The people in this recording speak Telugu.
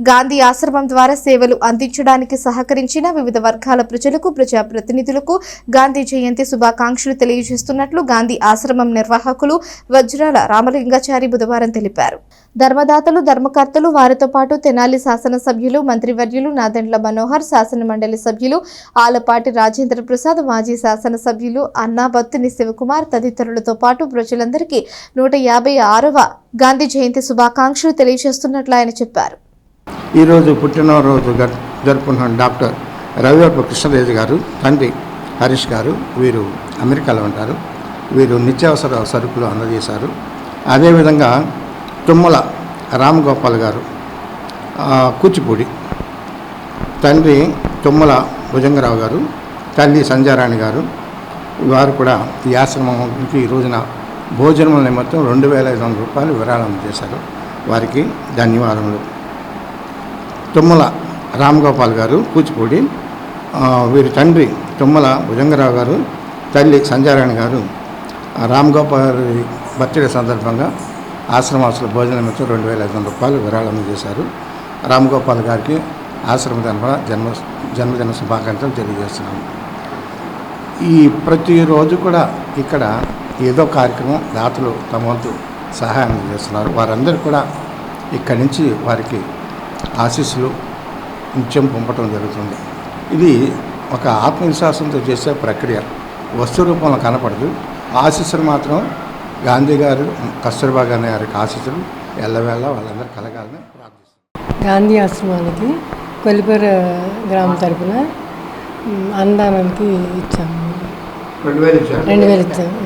గాంధీ ఆశ్రమం ద్వారా సేవలు అందించడానికి సహకరించిన వివిధ వర్గాల ప్రజలకు ప్రజాప్రతినిధులకు గాంధీ జయంతి శుభాకాంక్షలు తెలియజేస్తున్నట్లు గాంధీ ఆశ్రమం నిర్వాహకులు వజ్రాల రామలింగాచారి బుధవారం తెలిపారు. ధర్మదాతలు ధర్మకర్తలు వారితో పాటు తెనాలి శాసనసభ్యులు మంత్రివర్యులు నాదెండ్ల మనోహర్ శాసన మండలి సభ్యులు ఆలపాటి రాజేంద్ర ప్రసాద్ మాజీ శాసనసభ్యులు అన్నాబత్తుని శివకుమార్ తదితరులతో పాటు ప్రజలందరికీ నూట యాభై ఆరవ గాంధీ జయంతి శుభాకాంక్షలు తెలియజేస్తున్నట్లు ఆయన చెప్పారు. ఈరోజు పుట్టినరోజు గర్- జరుపుకుంటున్న డాక్టర్ రవివర్మ కృష్ణదేవి గారు తండ్రి హరీష్ గారు వీరు అమెరికాలో ఉంటారు. వీరు నిత్యావసర సరుకులు అందజేశారు. అదేవిధంగా తుమ్మల రామగోపాల్ గారు కూచిపూడి తండ్రి తుమ్మల భుజంగరావు గారు తల్లి సంజారాణి గారు వారు కూడా ఈ ఆశ్రమంకి ఈ రోజున భోజనం నిమిత్తం రెండు వేల ఐదు వందల రూపాయలు విరాళం చేశారు. వారికి ధన్యవాదములు. తుమ్మల రామగోపాల్ గారు కూచిపూడి వీరి తండ్రి తుమ్మల భుజంగరావు గారు తల్లి సంజారాయణ గారు ఆ, రామగోపాల్ గారి బర్త్డే సందర్భంగా ఆశ్రమాసుల భోజనం ఇచ్చి రెండు వేల ఐదు వందల రూపాయలు విరాళం చేశారు. రామగోపాల్ గారికి ఆశ్రమ తరఫున జన్మ జన్మదిన శుభాకాంక్షలు తెలియజేస్తున్నాము ఈ ప్రతిరోజు కూడా ఇక్కడ ఏదో కార్యక్రమం దాతలు తమ వంతు సహాయం చేస్తున్నారు. వారందరూ కూడా ఇక్కడి నుంచి వారికి ఆశీస్సులు నిత్యం పంపటం జరుగుతుంది. ఇది ఒక ఆత్మవిశ్వాసంతో చేసే ప్రక్రియ. వస్తు రూపంలో కనపడదు. ఆశీస్సులు మాత్రం గాంధీ గారు కస్తూర్బా గాంధీ గారికి ఆశీస్సులు. ఎల్లవేళ వాళ్ళందరూ కలగాలని ప్రార్థిస్తున్నాను గాంధీ ఆశ్రమానికి కొలిపేర గ్రామం తరపున మ్, అన్నదానానికి ఇచ్చాము. రెండు వేలు ఇచ్చారు. రెండు వేలు ఇచ్చాము